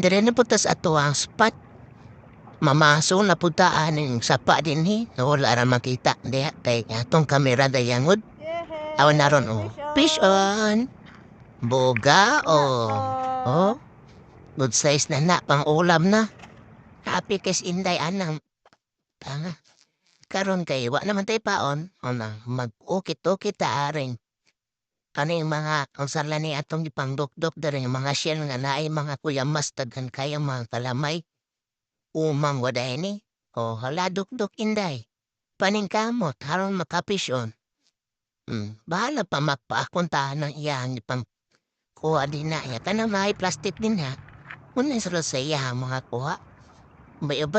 Dire na punta sa ato ang spot. Mamaso na puntaan ng sapa din hi. Wala ra makita. Diha kay atong kamera dayangod. Awan na ron oh. Fish on. Boga oh. Oh. Good size na na pang ulam na. Happy kes inday anang. Tanga. Karon kay wa naman tay paon. Ona mag-ukit-ukit ta aring. Kani mga ang sarla ni atong ipangdok-dok dere mga shell nga naay mga kuya mustard kan kaya mga kalamay. Umang waday ni. O hala dok-dok inday. Paningkamot haron makapisyon. Hmm, bahala pa magpaakuntahan ng iyang ipang kuha din na ya. Tanang may plastic din ha. Muna sa iya mga kuha. May